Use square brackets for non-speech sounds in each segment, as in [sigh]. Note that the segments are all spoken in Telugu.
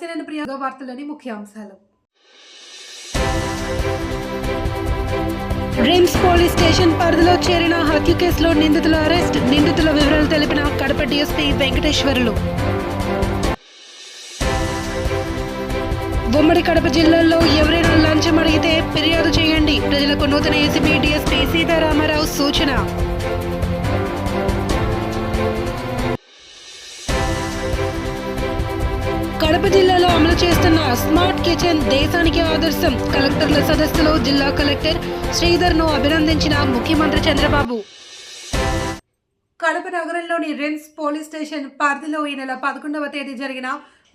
నమస్తే నేను ప్రియ వార్తలోని ముఖ్యాంశాలు. రిమ్స్ పోలీస్ స్టేషన్ పరిధిలో చేరిన హత్య కేసులో నిందితుల అరెస్ట్ నిందితుల వివరాలు తెలిపిన కడప డిఎస్పీ వెంకటేశ్వర్లు. ఉమ్మడి కడప జిల్లాలో ఎవరైనా లంచం అడిగితే ఫిర్యాదు చేయండి. ప్రజలకు నూతన ఏసీబీ డిఎస్పీ సీతారామారావు సూచన. కడప జిల్లాలో అమలు చేస్తున్న స్మార్ట్ కిచెన్ దేశానికి ఆదర్శం. కలెక్టర్ల సదస్సులో జిల్లా కలెక్టర్ శ్రీధర్ను అభినందించిన ముఖ్యమంత్రి చంద్రబాబు. కడప నగరంలోని రిమ్స్ పోలీస్ స్టేషన్ పరిధిలో ఈ నెల పదకొండవ తేదీ జరిగిన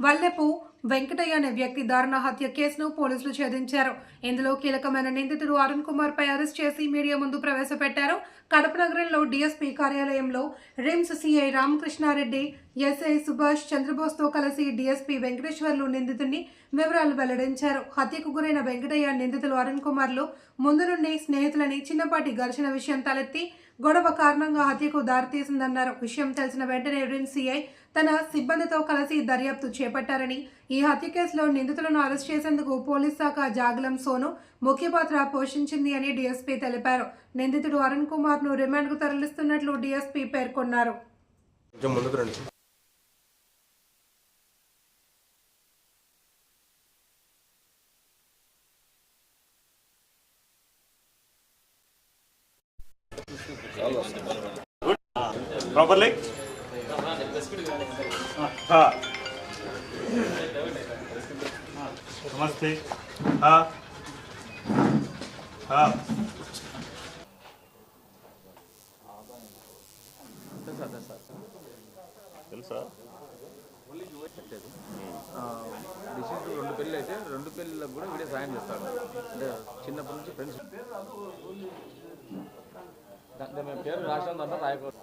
వల్లెపు వెంకటయ్య అనే వ్యక్తి దారుణ హత్య కేసును పోలీసులు ఛేదించారు. ఇందులో కీలకమైన నిందితుడు అరుణ్ కుమార్ పై అరెస్ట్ చేసి మీడియా ముందు ప్రవేశపెట్టారు. కడప నగరంలో డీఎస్పీ కార్యాలయంలో RIMS CI Ramakrishna Reddy SI Subhash చంద్రబోస్తో కలిసి డీఎస్పీ వెంకటేశ్వర్లు నిందితుడిని వివరాలు వెల్లడించారు. హత్యకు గురైన వెంకటయ్య నిందితులు అరుణ్ కుమార్లు ముందు నుండి స్నేహితులని చిన్నపాటి ఘర్షణ విషయం తలెత్తి గొడవ కారణంగా హత్యకు దారితీసిందన్నారు. విషయం తెలిసిన వెంటనే రిమ్స్ సిఐ తన సిబ్బందితో కలిసి దర్యాప్తు చేపట్టారని ఈ హత్య కేసులో నిందితులను అరెస్ట్ చేసేందుకు పోలీస్ శాఖ జాగలం సోను ముఖ్య పాత్ర పోషించింది అని డీఎస్పీ తెలిపారు. నిందితుడు అరుణ్ కుమార్ను రిమాండ్కు తరలిస్తున్నట్లు డీఎస్పీ పేర్కొన్నారు. కొంచెం నమస్తే. తెలుసా? డిసీజ్ రెండు పెళ్ళి అయితే రెండు పెళ్ళిళ్ళకు కూడా వీడే సాయం చేస్తాడు. అంటే చిన్నప్పటి నుంచి ఫ్రెండ్స్ మేము పేరు రాసిన దాంట్లో రాయకూడదు.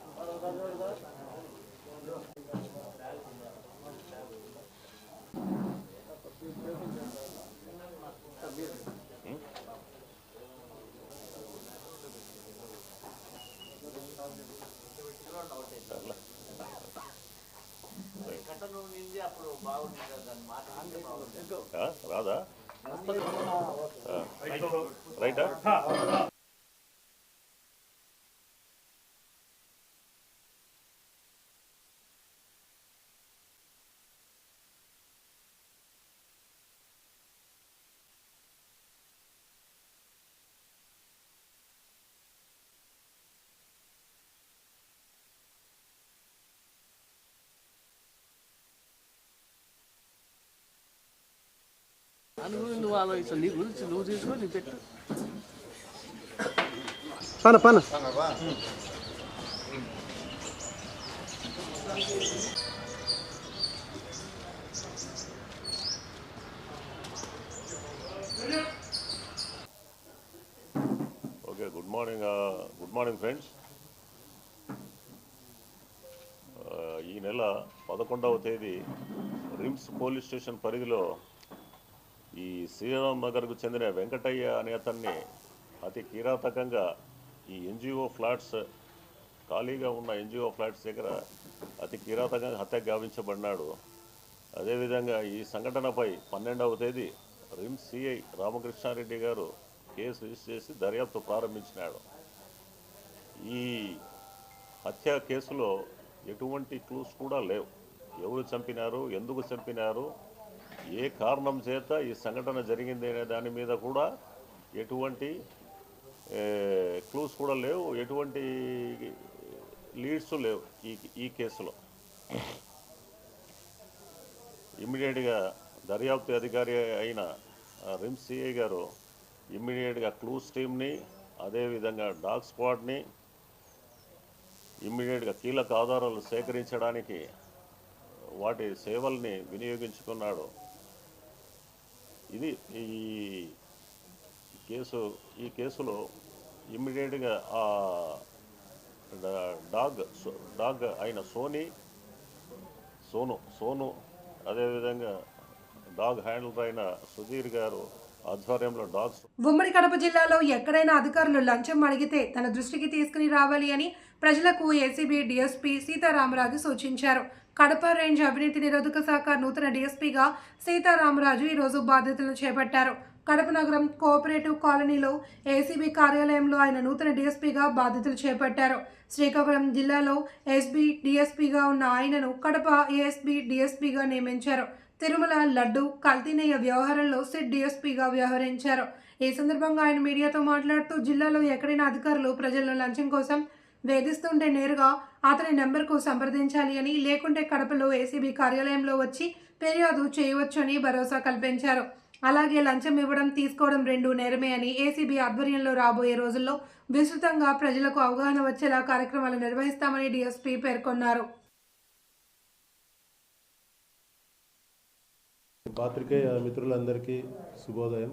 రాదా? ఆ, రైటా? దాని గురించి నువ్వు ఆలోచించు నీ గురించి నువ్వు తీసుకో నీ పెట్టు పన పన okay good morning good morning friends ఈ నెల పదకొండవ తేదీ రిమ్స్ పోలీస్ స్టేషన్ పరిధిలో ఈ శ్రీరామ్ నగర్కు చెందిన వెంకటయ్య అనే అతన్ని అతి కిరాతకంగా ఈ ఎన్జిఓ ఫ్లాట్స్ ఖాళీగా ఉన్న ఎన్జిఓ ఫ్లాట్స్ దగ్గర అతి కిరాతకంగా హత్య గావించబడినాడు. అదేవిధంగా ఈ సంఘటనపై పన్నెండవ తేదీ రిమ్స్ సిఐ రామకృష్ణారెడ్డి గారు కేసు రిజిస్టర్ చేసి దర్యాప్తు ప్రారంభించినాడు. ఈ హత్య కేసులో ఎటువంటి క్లూస్ కూడా లేవు. ఎవరు చంపినారు? ఎందుకు చంపినారు? ఏ కారణం చేత ఈ సంఘటన జరిగింది అనే దాని మీద కూడా ఎటువంటి క్లూస్ కూడా లేవు ఎటువంటి లీడ్స్ లేవు ఈ ఈ కేసులో. ఇమ్మీడియట్గా దర్యాప్తు అధికారి అయిన రిమ్స్ సిఐ గారు ఇమ్మీడియట్గా క్లూస్ టీమ్ని అదేవిధంగా డాగ్ స్క్వాడ్ని ఇమ్మీడియట్గా కీలక ఆధారాలు సేకరించడానికి వాటి సేవల్ని వినియోగించుకున్నాడు ఇది ఈ కేసు ఈ కేసులో ఇమ్మీడియట్గా ఆ డాగ్ సో- డాగ్ అయిన సోనీ సోను సోను అదేవిధంగా డాగ్ హ్యాండిల్ అయిన సుధీర్ గారు ఆధ్వర్యంలో డాగ్స్ ఉమ్మడి కడప జిల్లాలో ఎక్కడైనా అధికారులు లంచం అడిగితే తన దృష్టికి తీసుకుని రావాలి అని ప్రజలకు ఏసీబీ డీఎస్పీ సీతారామరాజు సూచించారు. కడప రేంజ్ అవినీతి నిరోధక శాఖ నూతన డీఎస్పీగా సీతారామరాజు ఈరోజు బాధ్యతలను చేపట్టారు. కడప నగరం కోఆపరేటివ్ కాలనీలో ఏసీబీ కార్యాలయంలో ఆయన నూతన డీఎస్పీగా బాధ్యతలు చేపట్టారు. శ్రీకాకుళం జిల్లాలో ఎస్బీ డీఎస్పీగా ఉన్న ఆయనను కడప ఏఎస్బీ డీఎస్పీగా నియమించారు. తిరుమల లడ్డు కల్తీనయ్య వ్యవహారంలో సిట్ డీఎస్పీగా వ్యవహరించారు. ఈ సందర్భంగా ఆయన మీడియాతో మాట్లాడుతూ జిల్లాలో ఎక్కడైనా అధికారులు ప్రజలను లంచం కోసం వేధిస్తుంటే నేరుగా అతని నెంబర్కు సంప్రదించాలి అని లేకుంటే కడపలో ఏసీబీ కార్యాలయంలో వచ్చి ఫిర్యాదు చేయవచ్చు అని భరోసా కల్పించారు. అలాగే లంచం ఇవ్వడం తీసుకోవడం రెండు నేరమే అని ఏసీబీ ఆధ్వర్యంలో రాబోయే రోజుల్లో విస్తృతంగా ప్రజలకు అవగాహన వచ్చేలా కార్యక్రమాలు నిర్వహిస్తామని డీఎస్పీ పేర్కొన్నారు. పాత్రికేయ మిత్రులందరికీ శుభోదయం.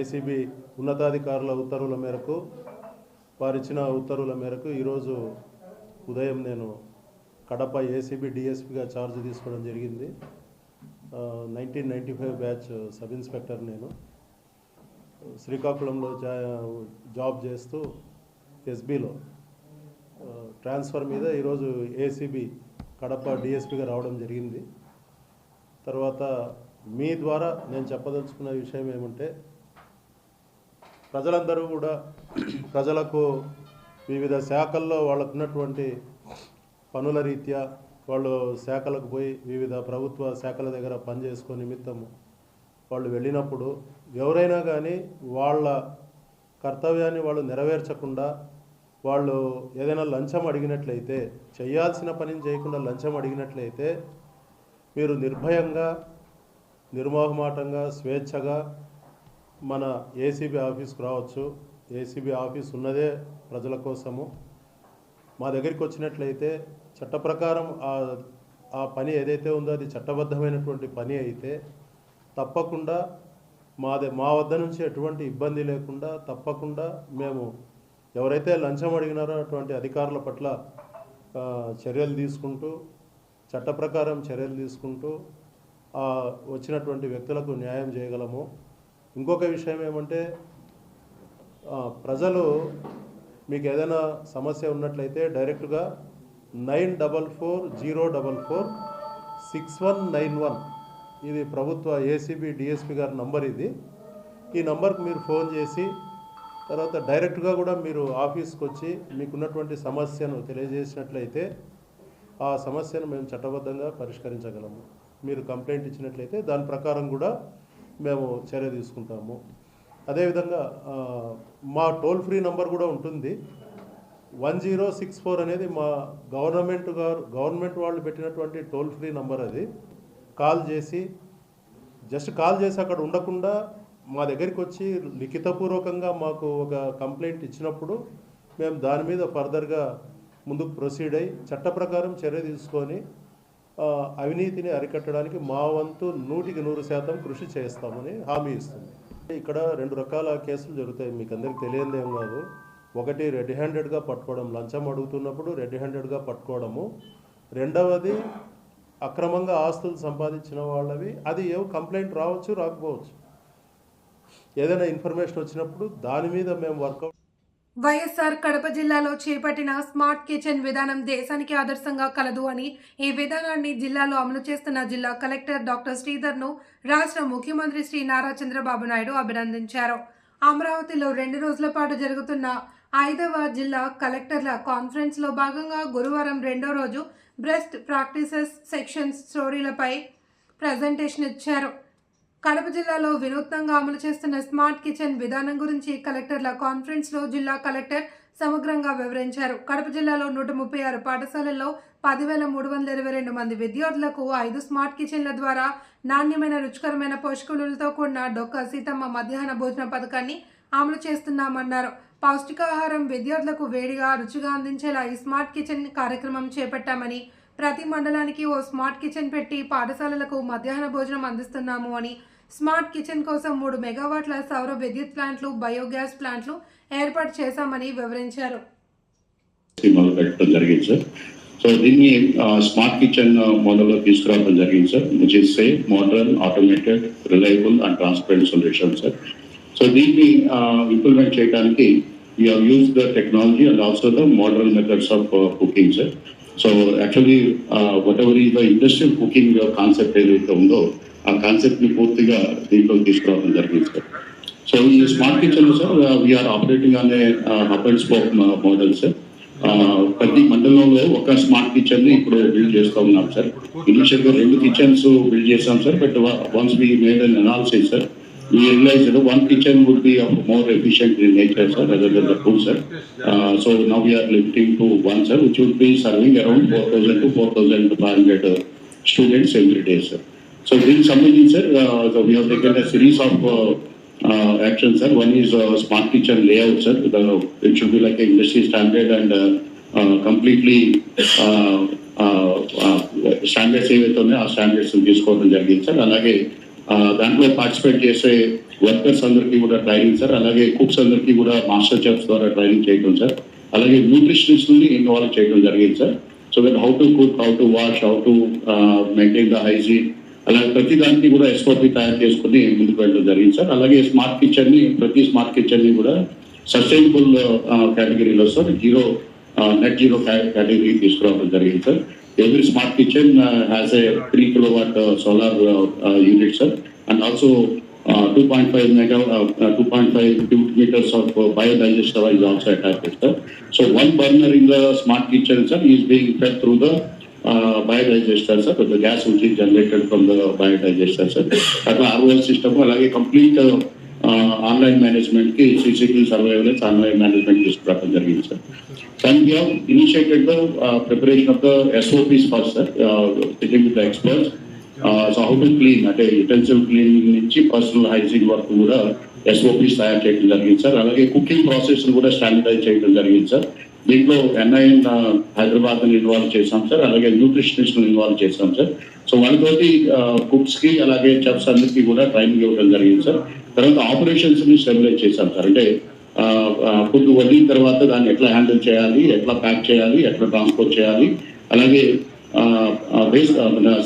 ఏసీబీ ఉన్నతాధికారుల ఉత్తర్వుల మేరకు వారిచ్చిన ఉత్తర్వుల మేరకు ఈరోజు ఉదయం నేను కడప ఏసీబీ డిఎస్పీగా ఛార్జ్ తీసుకోవడం జరిగింది. Nineteen ninety five batch sub inspector నేను. శ్రీకాకుళంలో జా జాబ్ చేస్తూ ఎస్బీలో ట్రాన్స్ఫర్ మీద ఈరోజు ఏసీబీ కడప డిఎస్పీగా రావడం జరిగింది. తర్వాత మీ ద్వారా నేను చెప్పదలుచుకున్న విషయం ఏమంటే ప్రజలందరూ కూడా ప్రజలకు వివిధ శాఖల్లో వాళ్ళకున్నటువంటి పనుల రీత్యా వాళ్ళు శాఖలకు పోయి వివిధ ప్రభుత్వ శాఖల దగ్గర పనిచేసుకునే నిమిత్తము వాళ్ళు వెళ్ళినప్పుడు ఎవరైనా కానీ వాళ్ళ కర్తవ్యాన్ని వాళ్ళు నెరవేర్చకుండా వాళ్ళు ఏదైనా లంచం అడిగినట్లయితే చేయాల్సిన పనిని చేయకుండా లంచం అడిగినట్లయితే మీరు నిర్భయంగా నిర్మోహమాటంగా స్వేచ్ఛగా మన ఏసీబీ ఆఫీస్కు రావచ్చు. ఏసీబీ ఆఫీస్ ఉన్నదే ప్రజల కోసము. మా దగ్గరికి వచ్చినట్లయితే చట్ట ప్రకారం ఆ పని ఏదైతే ఉందో అది చట్టబద్ధమైనటువంటి పని అయితే తప్పకుండా మాదే మా వద్ద నుంచి ఎటువంటి ఇబ్బంది లేకుండా తప్పకుండా మేము ఎవరైతే లంచం అడిగినారో అటువంటి అధికారుల పట్ల చర్యలు తీసుకుంటూ చట్ట ప్రకారం చర్యలు తీసుకుంటూ వచ్చినటువంటి వ్యక్తులకు న్యాయం చేయగలము. ఇంకొక విషయం ఏమంటే ప్రజలు మీకు ఏదైనా సమస్య ఉన్నట్లయితే డైరెక్ట్గా nine double four zero double four six one nine one. ఇది ప్రభుత్వ ఏసీబీ డిఎస్పీ గారి నంబర్ ఇది. ఈ నంబర్కి మీరు ఫోన్ చేసి తర్వాత డైరెక్ట్గా కూడా మీరు ఆఫీస్కి వచ్చి మీకున్నటువంటి సమస్యను తెలియజేసినట్లయితే ఆ సమస్యను మేము చట్టబద్ధంగా పరిష్కరించగలము. మీరు కంప్లైంట్ ఇచ్చినట్లయితే దాని ప్రకారం కూడా మేము చర్య తీసుకుంటాము. అదేవిధంగా మా టోల్ ఫ్రీ నంబర్ కూడా ఉంటుంది. వన్ జీరో సిక్స్ ఫోర్ అనేది మా గవర్నమెంట్ గారు గవర్నమెంట్ వాళ్ళు పెట్టినటువంటి టోల్ ఫ్రీ నంబర్ అది. కాల్ చేసి జస్ట్ కాల్ చేసి అక్కడ ఉండకుండా మా దగ్గరికి వచ్చి లిఖితపూర్వకంగా మాకు ఒక కంప్లైంట్ ఇచ్చినప్పుడు మేము దాని మీద ఫర్దర్గా ముందుకు ప్రొసీడ్ అయ్యి చట్ట ప్రకారం చర్య తీసుకొని అవినీతిని అరికట్టడానికి మా వంతు నూటికి నూరు శాతం కృషి చేస్తామని హామీ ఇస్తుంది. ఇక్కడ రెండు రకాల కేసులు జరుగుతాయి. మీకు అందరికి తెలియదేం కాదు ఒకటి రెడ్ హ్యాండెడ్గా పట్టుకోవడం లంచం అడుగుతున్నప్పుడు రెడ్ హ్యాండెడ్గా పట్టుకోవడము. రెండవది అక్రమంగా ఆస్తులు సంపాదించిన వాళ్ళవి. అది ఏవో కంప్లైంట్ రావచ్చు రాకపోవచ్చు. ఏదైనా ఇన్ఫర్మేషన్ వచ్చినప్పుడు దాని మీద మేము వర్కౌట్ వైఎస్ఆర్ కడప జిల్లాలో చేపట్టిన స్మార్ట్ కిచెన్ విధానం దేశానికి ఆదర్శంగా కలదు అని ఈ విధానాన్ని జిల్లాలో అమలు చేస్తున్న జిల్లా కలెక్టర్ డాక్టర్ శ్రీధర్ను రాష్ట్ర ముఖ్యమంత్రి శ్రీ నారా చంద్రబాబు నాయుడు అభినందించారు. అమరావతిలో రెండు రోజుల పాటు జరుగుతున్న ఐదవ జిల్లా కలెక్టర్ల కాన్ఫరెన్స్లో భాగంగా గురువారం రెండో రోజు బ్రెస్ట్ ప్రాక్టీసెస్ సెక్షన్స్ స్టోరీలపై ప్రజెంటేషన్ ఇచ్చారు. కడప జిల్లాలో వినూత్నంగా అమలు చేస్తున్న స్మార్ట్ కిచెన్ విధానం గురించి కలెక్టర్ల కాన్ఫరెన్స్లో జిల్లా కలెక్టర్ సమగ్రంగా వివరించారు. కడప జిల్లాలో నూట ముప్పై ఆరు పాఠశాలల్లో పదివేల మూడు వందల ఇరవై రెండు మంది విద్యార్థులకు ఐదు స్మార్ట్ కిచెన్ల ద్వారా నాణ్యమైన రుచికరమైన పోషకులతో కూడిన డొక్క సీతమ్మ మధ్యాహ్న భోజన పథకాన్ని అమలు చేస్తున్నామన్నారు. పౌష్టికాహారం విద్యార్థులకు వేడిగా రుచిగా అందించేలా ఈ స్మార్ట్ కిచెన్ కార్యక్రమం చేపట్టామని ప్రతి మండలానికి ఓ స్మార్ట్ కిచెన్ పెట్టి పాఠశాలలకు మధ్యాహ్న భోజనం అందిస్తున్నాము అని స్మార్ట్ కిచెన్ కోసం మూడు మెగావాట్ల సౌర విద్యుత్ ప్లాంట్లు బయోగ్యాస్ ప్లాంట్లు ఏర్పాటు చేశామని వివరించారు. పెట్టడం జరిగింది సార్. సో దీన్ని స్మార్ట్ కిచెన్ మోడల్లో తీసుకురావడం జరిగింది sir. Which is safe modern automated reliable and transparent solution sir. So దీన్ని ఇంప్లిమెంట్ చేయడానికి you have the technology and also the modern methods of cooking sir. So actually whatever ఈ ద ఇండస్ట్రియల్ కుకింగ్ కాన్సెప్ట్ ఏదైతే ఉందో ఆ కాన్సెప్ట్ని పూర్తిగా దీంట్లో తీసుకురావడం జరిగింది సార్ సో ఈ smart kitchen sir we are operating అనే hub and spoke model sir Uh, ప్రతి మండలంలో ఒక స్మార్ట్ కిచెన్ని ఇప్పుడు బిల్డ్ చేస్తూ ఉన్నాం సార్ ఇనిషియల్గా రెండు కిచెన్స్ బిల్డ్ చేస్తాం sir but once we made an analysis sir we realized one kitchen would be of more efficient in nature, sir, rather than the two, sir. Uh, so now we are limiting to one, sir, which would be serving around four thousand to four thousand five hundred uh, students every day, sir. So in summary, sir, uh, so we have taken a series of uh, uh, actions, sir. One is uh, smart kitchen layout, sir. The, it should be like a industry standard and uh, uh, completely uh, uh, uh, standards ఏవైతే ఉన్నాయో ఆ స్టాండర్డ్స్ తీసుకోవడం జరిగింది సార్ అలాగే ఆ, దాంట్లో పార్టిసిపేట్ చేసే వర్కర్స్ అందరికీ కూడా ట్రైనింగ్ సార్ అలాగే కుక్స్ అందరికీ కూడా మాస్టర్ చెఫ్స్ ద్వారా ట్రైనింగ్ చేయడం సార్ అలాగే న్యూట్రిషనిస్ట్ ని ఇన్వాల్వ్ చేయడం జరిగింది sir so that how to cook how to wash how to maintain the hygiene అలాగే ప్రతి దానికి కూడా ఎస్ఓపి తయారు చేసుకుని ముందుకు వెళ్ళడం జరిగింది సార్. అలాగే స్మార్ట్ కిచెన్ని ప్రతి స్మార్ట్ కిచెన్ని కూడా సస్టైనబుల్ కేటగిరీలో sir zero net zero category తీసుకురావడం జరిగింది sir. Every smart kitchen has a three kilowatt solar unit sir. And also two point five mega two point five cubic metres of biodigester is also attached sir so one burner in the smart kitchen sir is being fed through the uh, biodigester sir the gas which is generated from the biodigester sir అట్లా ఆర్ఓఎల్ సిస్టమ్ అలాగే కంప్లీట్ ఆన్లైన్ మేనేజ్మెంట్కి సిసిటివ్ సర్వైలెన్స్ ఆన్లైన్ మేనేజ్మెంట్ తీసుకురావడం జరిగింది sir And we have initiated the uh, preparation of the SOPs first, sir, uh, sitting with the experts. Uh, so how to clean, అంటే యుటెన్సిల్ క్లీనింగ్ నుంచి పర్సనల్ హైజీన్ వరకు కూడా ఎస్ఓపీస్ తయారు చేయడం జరిగింది సార్ అలాగే కుకింగ్ ప్రాసెస్ కూడా స్టాండర్డైజ్ చేయడం జరిగింది సార్ దీంట్లో ఎన్ఐఎన్ హైదరాబాద్ ఇన్వాల్వ్ చేశాం సార్ అలాగే న్యూట్రిషనిస్ట్ ఇన్వాల్వ్ చేశాం సార్ సో వాళ్ళతోటి కుక్స్కి అలాగే చెఫ్స్ అందరికి కూడా ట్రైనింగ్ ఇవ్వడం జరిగింది సార్ తర్వాత ఆపరేషన్స్ని స్టెబిలైజ్ చేశాం సార్ అంటే ఫుడ్ వదిలిన తర్వాత దాన్ని ఎట్లా హ్యాండిల్ చేయాలి ఎట్లా ప్యాక్ చేయాలి ఎట్లా ట్రాన్స్పోర్ట్ చేయాలి అలాగే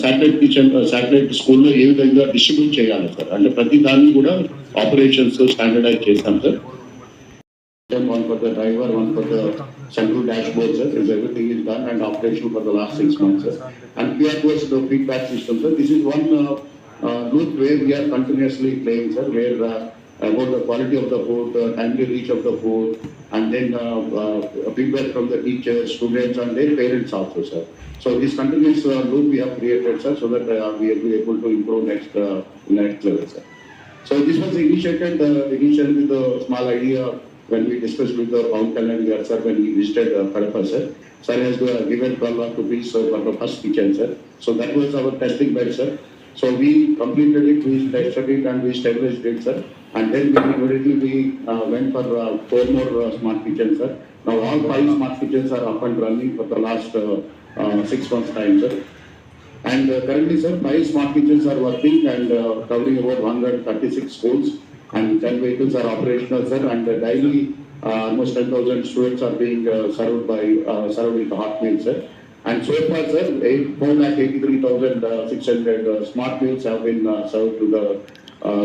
శాటిలైట్ కిచెన్ శాటిలైట్ స్కూల్లో ఏ విధంగా డిస్ట్రిబ్యూట్ చేయాలి సార్ అంటే ప్రతి దాన్ని కూడా ఆపరేషన్స్ స్టాండర్డైజ్ చేస్తాం sir one for the driver one for the central dashboard, sir, is everything is done and operational for the last six months, sir. And goes the feedback system, sir. This is one uh, uh, we are continuously playing, sir, where uh, about the quality of the food, uh, timely reach of the food, and then uh, uh, feedback from the teachers, students, and their parents also, sir. So this continuous uh, loop we have created, sir, so that uh, we will be able to improve next next level, sir. So this was initiated initially with a small idea when we discussed with the Pawan Kalyan Garu, sir, when he visited uh, Kadapa, sir. Sir has uh, given 12 lakh rupees uh, for the first kitchen, sir. So that was our testing bed, sir. So we completed it, we tested it and we established it, sir. And then we immediately we uh, went for uh, four more uh, smart kitchens, sir. Now all five smart kitchens are up and running for the last uh, uh, six months time, sir. And currently, sir, five smart kitchens are working and covering about 136 schools and 10 vehicles are operational, sir. And daily, uh, almost 10,000 students are being uh, served by, uh, served with hot meals, sir. And so far, sir, eight, 483,600 uh, smart meals have been served to the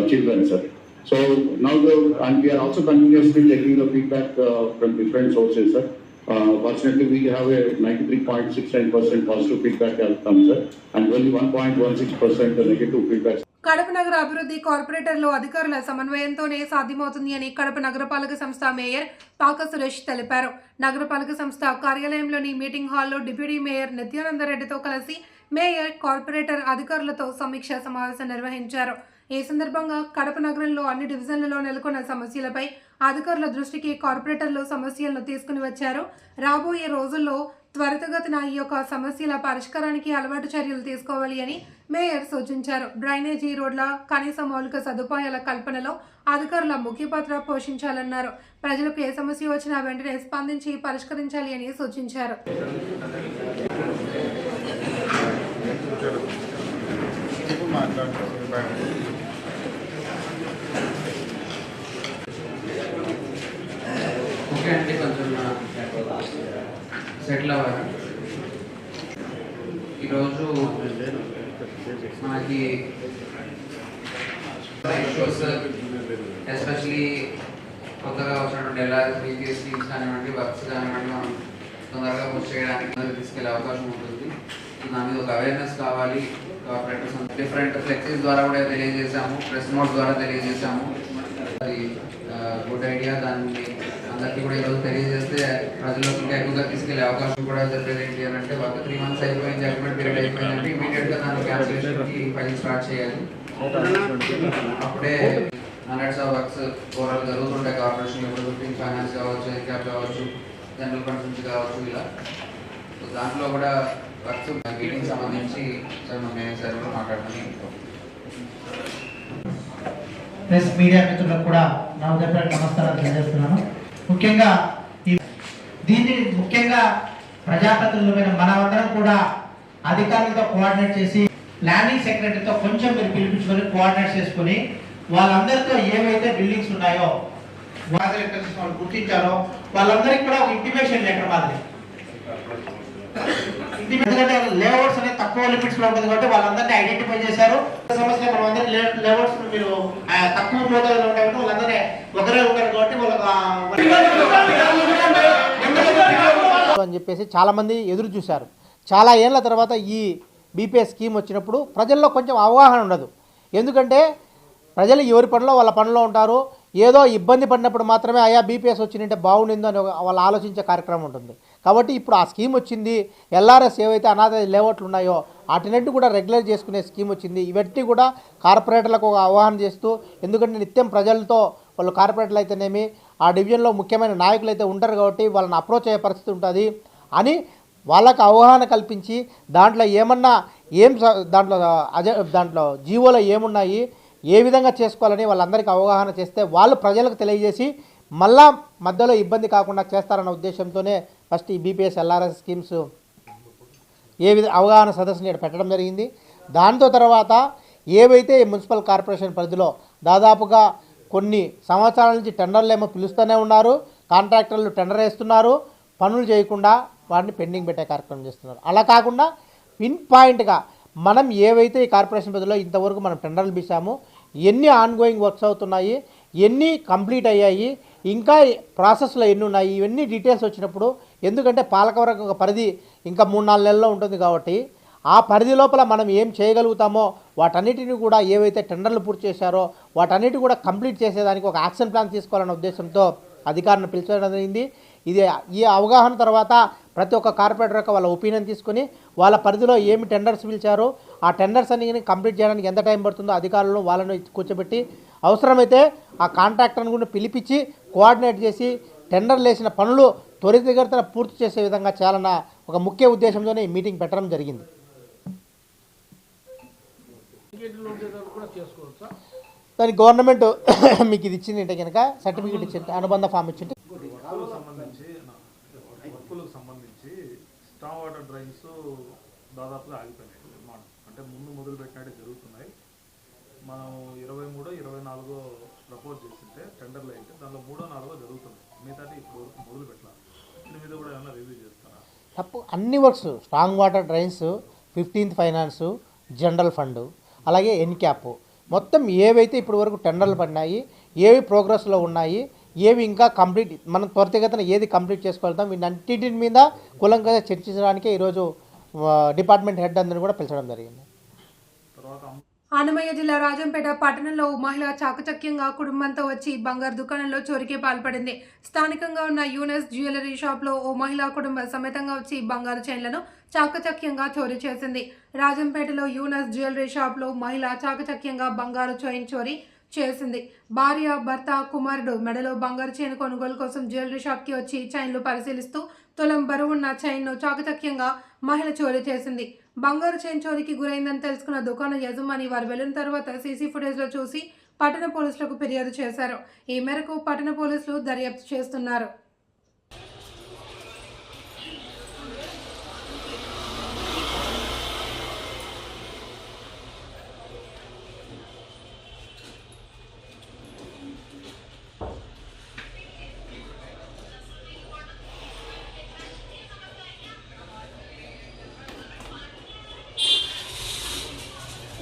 children, sir. So now the, and we are also continuously taking the feedback from different sources, sir. Uh, fortunately, we have a 93.69% positive feedback outcome, sir, and only 1.16% negative feedback. Kadapa నగర అభివృద్ధి కార్పొరేటర్లు అధికారుల సమన్వయంతోనే సాధ్యమవుతుంది అని కడప నగరపాలక సంస్థ మేయర్ పాక సురేష్ తెలిపారు. నగరపాలక సంస్థ కార్యాలయంలోని మీటింగ్ హాల్లో డిప్యూటీ మేయర్ నిత్యానంద రెడ్డితో కలిసి మేయర్ కార్పొరేటర్ అధికారులతో సమీక్ష సమావేశం నిర్వహించారు. ఈ సందర్భంగా కడప నగరంలో అన్ని డివిజన్లలో నెలకొన్న సమస్యలపై అధికారుల దృష్టికి కార్పొరేటర్లు సమస్యలను తీసుకుని వచ్చారు. రాబోయే రోజుల్లో త్వరితగతిన ఈ యొక్క సమస్యల పరిష్కారానికి అలవాటు చర్యలు తీసుకోవాలి అని మేయర్ సూచించారు. డ్రైనేజీ రోడ్ల కనీస మౌలిక సదుపాయాల కల్పనలో అధికారుల ముఖ్య పాత్ర పోషించాలన్నారు. ప్రజలకు ఏ సమస్య వచ్చినా వెంటనే స్పందించి పరిష్కరించాలి అని సూచించారు. ఓకే అండి కొంచెం సెటిల్ అవ్వాలి. ఈరోజు మనకి ఎస్పెషలీ కొత్తగా వచ్చినటువంటి ఎలా స్కీమ్స్ కానివ్వండి వర్క్స్ కానివ్వండి మనం తొందరగా పూర్తి చేయడానికి తీసుకెళ్ళే అవకాశం ఉంటుంది. దాని మీద ఒక అవేర్నెస్ కావాలి. కార్పొరేటర్స్ డిఫరెంట్ ఫ్లెక్సీస్ ద్వారా కూడా తెలియజేశాము ప్రెస్ నోట్ ద్వారా తెలియజేశాము. అది గుడ్ ఐడియా దాన్ని అందరికీ కూడా ఈరోజు తెలియజేస్తే ప్రజల్లోకి ఇంకా ఎక్కువగా తీసుకెళ్ళే అవకాశం కూడా జరిగేది ఏంటి అని అంటే ఒక త్రీ మంత్స్ అయిపోయింది జడ్జ్మెంట్ పీరియడ్ అయిపోయిందంటే ఇమీడియట్గా దాన్ని క్యాన్సిలేషన్కి ఫైల్ స్టార్ట్ చేయాలి. అప్పుడే హండ్రెడ్స్ ఆఫ్ వర్క్స్ ఓవరాల్ జరుగుతుంటాయి కార్పొరేషన్ ఇప్పుడు ఫిఫ్టీన్ ఫైనాన్స్ కావచ్చు ఎన్క్యాప్ కావచ్చు జనరల్ ఫండ్స్ నుంచి కావచ్చు ఇలా. సో దాంట్లో కూడా వర్క్స్ మీటింగ్ సంబంధించి సార్ మన మేనేజర్ సార్ కూడా మాట్లాడమని ప్రెస్ మీడియా మిత్రులకు కూడా నా ఉదయపూర్వక నమస్కారాలు తెలియజేస్తున్నాను. ముఖ్యంగా దీన్ని ముఖ్యంగా ప్రజాప్రతినిధులమైన మనమందరం కూడా అధికారులతో కోఆర్డినేట్ చేసి ప్లానింగ్ సెక్రటరీతో కొంచెం మీరు పిలిపించుకొని కోఆర్డినేట్ చేసుకొని వాళ్ళందరితో ఏవైతే బిల్డింగ్స్ ఉన్నాయో వాళ్ళు గుర్తించారో వాళ్ళందరికీ కూడా ఒక ఇంటిమేషన్ లెటర్ మాదిరి. ఇది ఎందుకంటే లేఅవుట్స్ అనేది తక్కువ లిమిట్స్లో ఉంటుంది కాబట్టి వాళ్ళందరినీ ఐడెంటిఫై చేశారు. సమస్య మనం అందరి లేఅవుట్స్ మీరు తక్కువ మోతాదులో ఉంటాయి కాబట్టి వాళ్ళందరినీ ఒకరే ఉంటారు కాబట్టి వాళ్ళకి అని చెప్పేసి చాలామంది ఎదురు చూశారు. చాలా ఏళ్ళ తర్వాత ఈ బీపీఎస్ స్కీమ్ వచ్చినప్పుడు ప్రజల్లో కొంచెం అవగాహన ఉండదు. ఎందుకంటే ప్రజలు ఎవరి పనిలో వాళ్ళ పనిలో ఉంటారు. ఏదో ఇబ్బంది పడినప్పుడు మాత్రమే అయా బీపీఎస్ వచ్చిందంటే బాగుండిందో అని వాళ్ళు ఆలోచించే కార్యక్రమం ఉంటుంది. కాబట్టి ఇప్పుడు ఆ స్కీమ్ వచ్చింది ఎల్ఆర్ఎస్ ఏవైతే అనాథ లేఅవుట్లు ఉన్నాయో వాటినట్టు కూడా రెగ్యులర్ చేసుకునే స్కీమ్ వచ్చింది. ఇవన్నీ కూడా కార్పొరేటర్లకు ఒక అవగాహన చేస్తూ ఎందుకంటే నిత్యం ప్రజలతో వాళ్ళు కార్పొరేటర్లు అయితేనేమి ఆ డివిజన్లో ముఖ్యమైన నాయకులు అయితే ఉంటారు కాబట్టి వాళ్ళని అప్రోచ్ అయ్యే పరిస్థితి ఉంటుంది అని వాళ్ళకు అవగాహన కల్పించి దాంట్లో ఏమన్నా ఏం దాంట్లో అజ దాంట్లో జీవోలో ఏమున్నాయి ఏ విధంగా చేసుకోవాలని వాళ్ళందరికీ అవగాహన చేస్తే వాళ్ళు ప్రజలకు తెలియజేసి మళ్ళా మధ్యలో ఇబ్బంది కాకుండా చేస్తారన్న ఉద్దేశంతోనే ఫస్ట్ ఈ బీపీఎస్ ఎల్ఆర్ఎస్ స్కీమ్స్ ఏ విధ అవగాహన సదస్సుని ఇక్కడ పెట్టడం జరిగింది. దాంతో తర్వాత ఏవైతే మున్సిపల్ కార్పొరేషన్ పరిధిలో దాదాపుగా కొన్ని సంవత్సరాల నుంచి టెండర్లు ఏమో పిలుస్తూనే ఉన్నారు కాంట్రాక్టర్లు టెండర్ వేస్తున్నారు పనులు చేయకుండా వాటిని పెండింగ్ పెట్టే కార్యక్రమం చేస్తున్నారు. అలా కాకుండా పిన్ పాయింట్గా మనం ఏవైతే ఈ కార్పొరేషన్ పరిధిలో ఇంతవరకు మనం టెండర్లు పిలిచామో ఎన్ని ఆన్గోయింగ్ వర్క్స్ అవుతున్నాయి ఎన్ని కంప్లీట్ అయ్యాయి ఇంకా ప్రాసెస్లో ఎన్ని ఉన్నాయి ఇవన్నీ డీటెయిల్స్ వచ్చినప్పుడు ఎందుకంటే పాలకవర్గ ఒక పరిధి ఇంకా మూడు నాలుగు నెలల్లో ఉంటుంది కాబట్టి ఆ పరిధి లోపల మనం ఏం చేయగలుగుతామో వాటన్నిటిని కూడా ఏవైతే టెండర్లు పూర్తి చేశారో వాటన్నిటి కూడా కంప్లీట్ చేసేదానికి ఒక యాక్షన్ ప్లాన్ తీసుకోవాలన్న ఉద్దేశంతో అధికారులను పిలిచడం జరిగింది. ఇది ఈ అవగాహన తర్వాత ప్రతి ఒక్క కార్పొరేటర్ యొక్క వాళ్ళ ఒపీనియన్ తీసుకొని వాళ్ళ పరిధిలో ఏమి టెండర్స్ పిలిచారో ఆ టెండర్స్ అన్ని కంప్లీట్ చేయడానికి ఎంత టైం పడుతుందో అధికారులను వాళ్ళను కూర్చోబెట్టి అవసరమైతే ఆ కాంట్రాక్టర్ని కూడా పిలిపించి కోఆర్డినేట్ చేసి టెండర్లు వేసిన పనులు త్వరితగతిన పూర్తి చేసే విధంగా చేయాలన్న ఒక ముఖ్య ఉద్దేశంతోనే ఈ మీటింగ్ పెట్టడం జరిగింది. దానికి గవర్నమెంట్ [coughs] మీకు ఇది ఇచ్చింది కనుక సర్టిఫికేట్ ఇచ్చింది అనుబంధ ఫామ్ ఇచ్చింది. దాదాపుగా ఆగిపోయినాయి. అంటే ముందు మొదలు పెట్టినట్టు జరుగుతున్నాయి. మనం ఇరవై మూడో ఇరవై నాలుగో ప్రపోజ్ చేసింటే టెండర్లు అయితే దానిలో మూడో నాలుగో జరుగుతుంది మిగతాది తప్పు అన్ని works strong water drains fifteenth finance general fund అలాగే ఎన్క్యాప్. మొత్తం ఏవైతే ఇప్పటి వరకు టెండర్లు పడినాయి ఏవి ప్రోగ్రెస్లో ఉన్నాయి ఏవి ఇంకా కంప్లీట్ మనం త్వరితగతిన ఏది కంప్లీట్ చేసుకోగలుగుతాం వీటన్నిటి మీద కులంగా చర్చించడానికే ఈరోజు డిపార్ట్మెంట్ హెడ్ అందరిని కూడా పిలిచడం జరిగింది. తర్వాత ఆనమయ్య జిల్లా రాజంపేట పట్టణంలో మహిళ చాకచక్యంగా కుటుంబంతో వచ్చి బంగారు దుకాణంలో చోరీకి పాల్పడింది. స్థానికంగా ఉన్న యూనెస్ జ్యువెలరీ షాప్లో ఓ మహిళా కుటుంబ సమేతంగా వచ్చి బంగారు చైన్లను చాకచక్యంగా చోరీ చేసింది. రాజంపేటలో యూనస్ జ్యువెలరీ షాప్లో మహిళ చాకచక్యంగా బంగారు చైన్ చోరీ చేసింది. భార్య భర్త కుమారుడు మెడలో బంగారు చైన్ కొనుగోలు కోసం జ్యువెలరీ షాప్కి వచ్చి చైన్లు పరిశీలిస్తూ తులం బరువున్న చైన్ను చాకచక్యంగా మహిళ చోరీ చేసింది. బంగారు చైన్ చోరీకి గురైందని తెలుసుకున్న దుకాణ యజమాని వారు వెళ్ళిన తర్వాత సీసీ ఫుటేజ్లో చూసి పట్టణ పోలీసులకు ఫిర్యాదు చేశారు. ఈ మేరకు పట్టణ పోలీసులు దర్యాప్తు చేస్తున్నారు.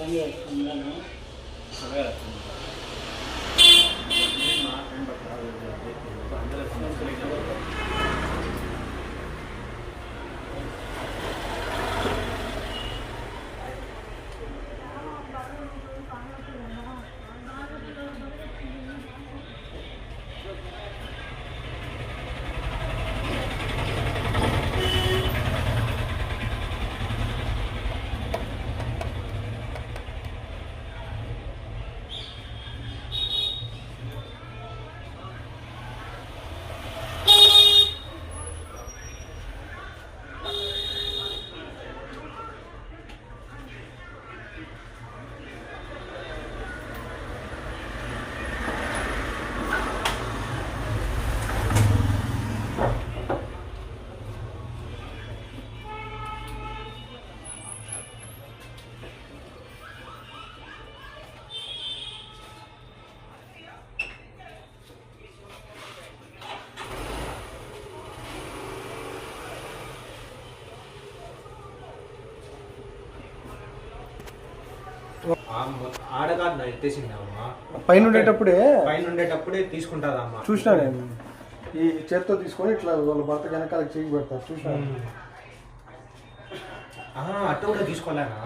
सगळे मुलांना सगळ्या लक्षण ఆడగాడు ఎత్తేసింది అమ్మా. పైన ఉండేటప్పుడే పైన ఉండేటప్పుడే తీసుకుంటారమ్మా చూసినా నేను ఈ చేత్తో తీసుకొని ఇట్లా వాళ్ళ భర్త వెనకాల చేయి పెడతారు చూసినా ఆహా, అట్ట కూడా తీసుకోలేనా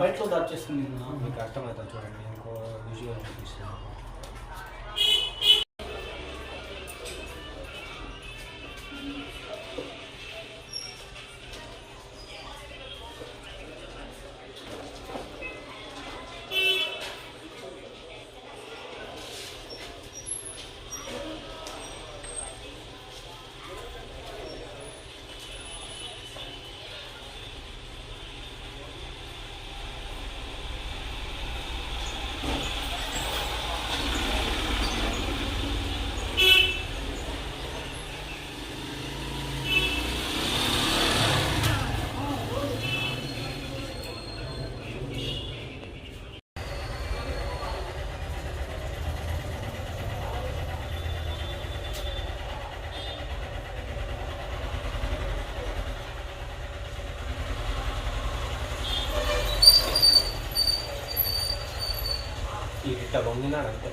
బయటలో దాచేస్తుంది మీకు అర్థమవుతుంది చూడండి. ఇంకో విజువల్ చూపిస్తాను. ఇట్ట వంగినాడు అంతే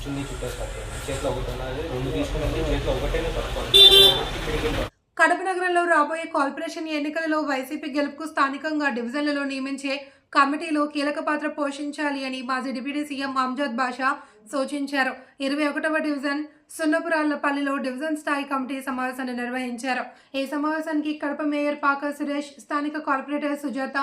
చున్నీ చుట్టేస్తారు. చేతిలో ఒకటి ఉన్నది రెండు తీసుకున్నది చేతిలో ఒకటేనే పట్టుకోండి కడప నగరంలో రాబోయే కార్పొరేషన్ ఎన్నికలలో వైసీపీ గెలుపుకు స్థానికంగా డివిజన్లలో నియమించే కమిటీలో కీలక పాత్ర పోషించాలి అని మాజీ డిప్యూటీ సీఎం అమ్జద్ బాషా సూచించారు. ఇరవై ఒకటవ డివిజన్ సున్నపురాళ్ళపల్లిలో డివిజన్ స్థాయి కమిటీ సమావేశాన్ని నిర్వహించారు. ఈ సమావేశానికి కడప మేయర్ పాక సురేష్ స్థానిక కార్పొరేటర్ సుజాత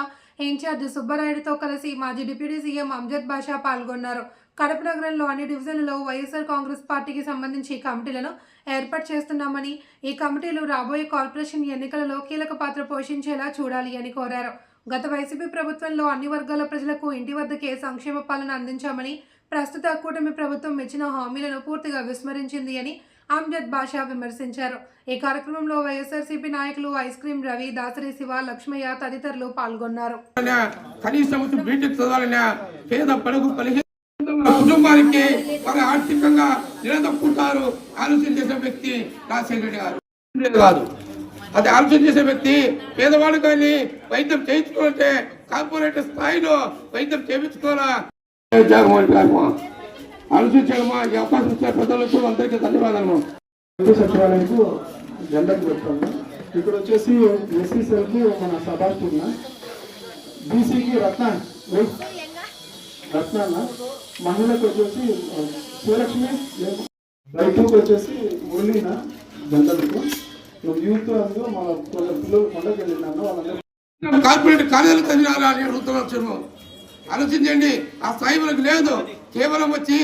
ఇన్ఛార్జ్ సుబ్బరాయుడుతో కలిసి మాజీ డిప్యూటీ సీఎం అమ్జద్ బాషా పాల్గొన్నారు. కడప నగరంలో అన్ని డివిజన్లలో వైఎస్ఆర్ కాంగ్రెస్ పార్టీకి సంబంధించి కమిటీలను ఏర్పాటు చేస్తున్నామని ఈ కమిటీలు రాబోయే కార్పొరేషన్ ఎన్నికలలో కీలక పాత్ర పోషించేలా చూడాలి అని కోరారు. గత వైసీపీ ప్రభుత్వంలో అన్ని వర్గాల ప్రజలకు ఇంటి వద్దకే సంక్షేమ పాలన అందించామని ప్రస్తుత కూటమి ప్రభుత్వం ఇచ్చిన హామీలను పూర్తిగా విస్మరించింది అని అమ్జద్ బాషా విమర్శించారు. ఈ కార్యక్రమంలో వైఎస్ఆర్సీపీ నాయకులు ఐస్ క్రీం రవి దాసరి శివ లక్ష్మయ్య తదితరులు పాల్గొన్నారు. కుటుంబానికి వారు ఆర్థికంగా నిలదొక్కుంటారు ఆలోచన చేసే వ్యక్తి రాజశేఖర రెడ్డి గారు. కాదు. అది ఆలోచన చేసే వ్యక్తి పేదవాడు కానీ వైద్యం చేయించుకోవాలంటే కార్పొరేట్ స్థాయిలో వైద్యం చేయించుకోవాలా? జగన్మోహన్ గారు. ఆలోచించడమా ఈ అవకాశం ఇచ్చిన ప్రజలకు అందరికీ ధన్యవాదాలు. సచివాలయంకు జెండర్కి పెడతాము ఇక్కడ వచ్చేసి ఎస్సీ సెల్కి మన సభాష్ బీసీకి రత్న రత్నాన్న మహిళకు వచ్చేసి శివలక్ష్మి రైతుకు వచ్చేసి మురళీన జెండర్కు యూత్ అందులో మన పిల్లలు పండగ వెళ్ళినాను వాళ్ళందరూ కార్పొరేట్ కార్యాలయం చదివినారా అని అడుగుతున్నాం ఆలోచించండి ఆ స్థాయి లేదు. కేవలం వచ్చి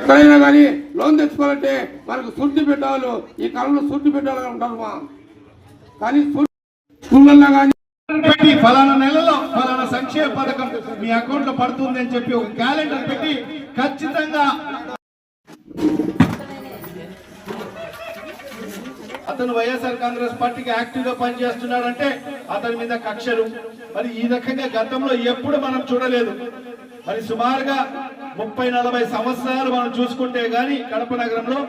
ఎక్కడైనా కానీ లోన్ తెచ్చుకోవాలంటే మనకు సుర్తి పెట్టాలి. ఈ కాలంలో శుద్ధి పెట్టాలని ఉంటారు మా. కానీ స్కూళ్ళల్లో కానీ పెట్టి ఫలానా నెలలో ఫలానా సంక్షేమ పథకం మీ అకౌంట్లో పడుతుంది అని చెప్పి ఒక క్యాలెండర్ పెట్టి ఖచ్చితంగా అతను వైఎస్ఆర్ కాంగ్రెస్ పార్టీకి యాక్టివ్గా పనిచేస్తున్నాడంటే అతని మీద కక్షలు. మరి ఈ రకంగా గతంలో ఎప్పుడు మనం చూడలేదు. మరి సుమారుగా ముప్పై నలభై సంవత్సరాలు మనం చూసుకుంటే గాని కడప నగరంలో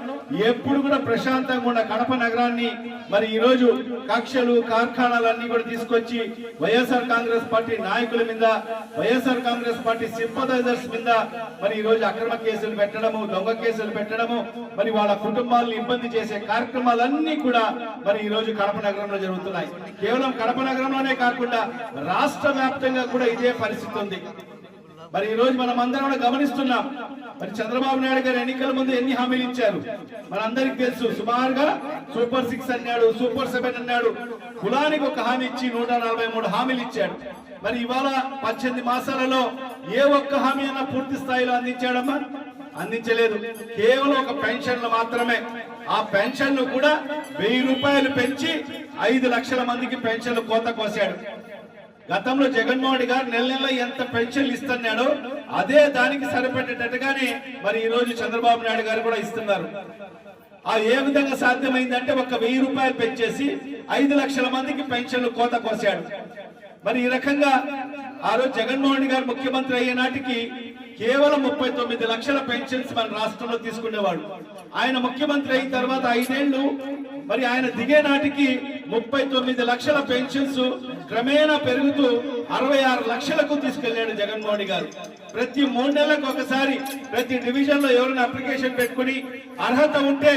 ఎప్పుడు కూడా ప్రశాంతంగా ఉన్న కడప నగరాన్ని మరి ఈ రోజు కక్షలు కార్ఖానాలన్నీ కూడా తీసుకొచ్చి వైఎస్ఆర్ కాంగ్రెస్ పార్టీ నాయకుల మీద వైఎస్ఆర్ కాంగ్రెస్ పార్టీ సింపథైజర్స్ మీద మరి ఈ రోజు అక్రమ కేసులు పెట్టడము దొంగ కేసులు పెట్టడము మరి వాళ్ళ కుటుంబాలను ఇబ్బంది చేసే కార్యక్రమాలన్నీ కూడా మరి ఈ రోజు కడప నగరంలో జరుగుతున్నాయి. కేవలం కడప నగరంలోనే కాకుండా రాష్ట్ర వ్యాప్తంగా కూడా ఇదే పరిస్థితి ఉంది. మరి ఈ రోజు మనం అందరం కూడా గమనిస్తున్నాం. మరి చంద్రబాబు నాయుడు గారు ఎన్నికల ముందు ఎన్ని హామీలు ఇచ్చారు? మనందరికి తెలుసు సుమారుగా సూపర్ సిక్స్ అన్నాడు సూపర్ సెవెన్ అన్నాడు. కులానికి ఒక హామీ ఇచ్చి నూట నలభై మూడు హామీలు ఇచ్చాడు. మరి ఇవాళ పద్దెనిమిది మాసాలలో ఏ ఒక్క హామీ అన్న పూర్తి స్థాయిలో అందించాడమ్మా? అందించలేదు. కేవలం ఒక పెన్షన్లు మాత్రమే. ఆ పెన్షన్లు కూడా వెయ్యి రూపాయలు పెంచి ఐదు లక్షల మందికి పెన్షన్లు కోత కోసాడు. గతంలో జగన్మోహన్ రెడ్డి గారు నెల నెల ఎంత పెన్షన్లు ఇస్తున్నాడో అదే దానికి సరిపడేటట్టుగానే మరి ఈ రోజు చంద్రబాబు నాయుడు గారు కూడా ఇస్తున్నారు. ఆ ఏ విధంగా సాధ్యమైందంటే ఒక వెయ్యి రూపాయలు పెంచేసి ఐదు లక్షల మందికి పెన్షన్లు కోత కోసాడు. మరి ఈ రకంగా ఆ రోజు జగన్మోహన్ రెడ్డి గారు ముఖ్యమంత్రి అయ్యే నాటికి కేవలం ముప్పై తొమ్మిది లక్షల పెన్షన్స్ మన రాష్ట్రంలో తీసుకునేవాడు. ఆయన ముఖ్యమంత్రి అయిన తర్వాత ఐదేళ్ళు మరి ఆయన దిగే నాటికి ముప్పై తొమ్మిది లక్షల పెన్షన్స్ క్రమేణా పెరుగుతూ అరవై ఆరు లక్షలకు తీసుకెళ్ళాడు జగన్మోహన్ గారు. ప్రతి మూడు నెలలకు ఒకసారి ప్రతి డివిజన్లో ఎవరైనా అప్లికేషన్ పెట్టుకుని అర్హత ఉంటే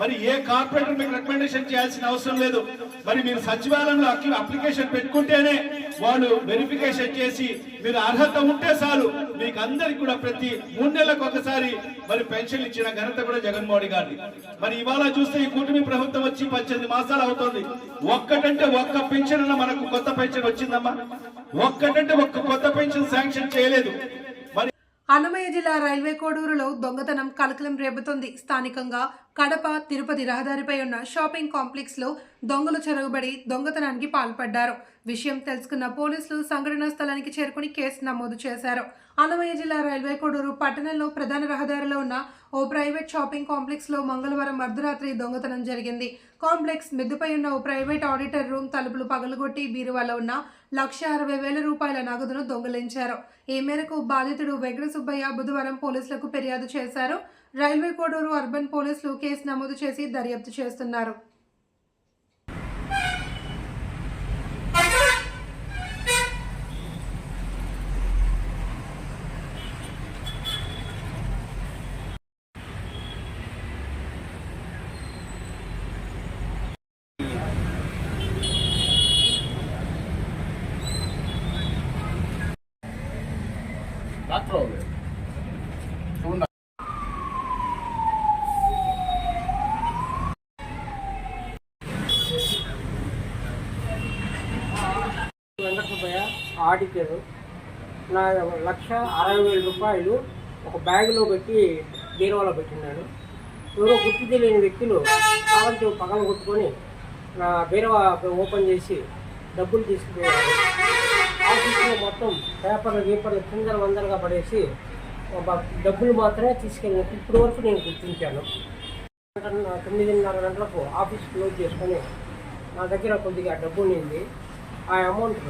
మరి ఏ కార్పొరేటర్ మీకు రికమెండేషన్ చేయాల్సిన అవసరం లేదు. మరి మీరు సచివాలయంలో అప్లికేషన్ పెట్టుకుంటేనే వాళ్ళు వెరిఫికేషన్ చేసి మీరు అర్హత ఉంటే చాలు. మీకు అందరికి కూడా ప్రతి మూడు నెలలకు ఒకసారి మరి పెన్షన్ ఇచ్చిన ఘనత కూడా జగన్మోహన్ గారిని మరి ఇవాళ చూస్తే ఈ కూటమి ప్రభుత్వం వచ్చి పద్దెనిమిది మాసాలు అవుతుంది. ఒక్కటంటే ఒక్క పెన్షన్ అన్న మనకు కొత్త పెన్షన్ వచ్చిందమ్మా. ఒక్కటంటే ఒక్క కొత్త పెన్షన్ శాంక్షన్ చేయలేదు. మరి అన్నమయ్య జిల్లా రైల్వే కోడూరులో దొంగతనం కలకలం రేపుతోంది. స్థానికంగా కడప తిరుపతి రహదారిపై ఉన్న షాపింగ్ కాంప్లెక్స్లో దొంగలు చెరగబడి దొంగతనానికి పాల్పడ్డారు. విషయం తెలుసుకున్న పోలీసులు సంఘటనా స్థలానికి చేరుకుని కేసు నమోదు చేశారు. అన్నమయ్య జిల్లా రైల్వే కోడూరు పట్టణంలో ప్రధాన రహదారిలో ఉన్న ఓ ప్రైవేట్ షాపింగ్ కాంప్లెక్స్లో మంగళవారం అర్ధరాత్రి దొంగతనం జరిగింది. కాంప్లెక్స్ మిద్దుపై ఉన్న ఓ ప్రైవేట్ ఆడిటర్ రూమ్ తలుపులు పగలగొట్టి బీరువాలో ఉన్న లక్ష అరవై వేల రూపాయల నగదును దొంగిలించారు. ఈ మేరకు బాధితుడు వెంకట సుబ్బయ్య బుధవారం పోలీసులకు ఫిర్యాదు చేశారు. రైల్వే కోడూరు అర్బన్ పోలీసులు కేసు నమోదు చేసి దర్యాప్తు చేస్తున్నారు. ఆడిటర్ నా లక్ష అరవై వేల రూపాయలు ఒక బ్యాగులో పెట్టి బీరువాలో పెట్టినాను ఎవరో గుర్తు తెలియని వ్యక్తులు కావాల్సి పగల కొట్టుకొని నా బీరువా ఓపెన్ చేసి డబ్బులు తీసుకుపోయారు. ఆఫీస్లో మొత్తం పేపర్లు గీపర్లు కిందర వందలుగా పడేసి ఒక డబ్బులు మాత్రమే తీసుకెళ్ళినట్టు ఇప్పటి వరకు నేను గుర్తించాను. తొమ్మిదిన్నర గంటలకు ఆఫీస్ క్లోజ్ చేసుకొని నా దగ్గర కొద్దిగా డబ్బు ఉంది ఆ అమౌంట్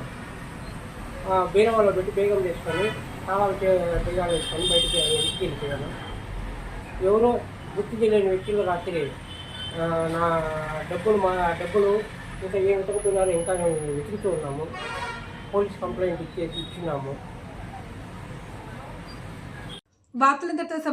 బీరవాలో పెట్టి బేగం చేసుకొని తాళాలు బేగాలు వేసుకొని బయటికి ఇంటికి వెళ్ళిపోయాను. ఎవరో గుర్తు తెలియని వ్యక్తులు రాత్రి. నా డబ్బులు మా డబ్బులు ఇంకా ఏం వెతుకుతున్నారో ఇంకా మేము వెతుకుతూ ఉన్నాము. పోలీస్ కంప్లైంట్ ఇచ్చేసి ఇచ్చినాము. వార్తలంతటితో సమాప్తం.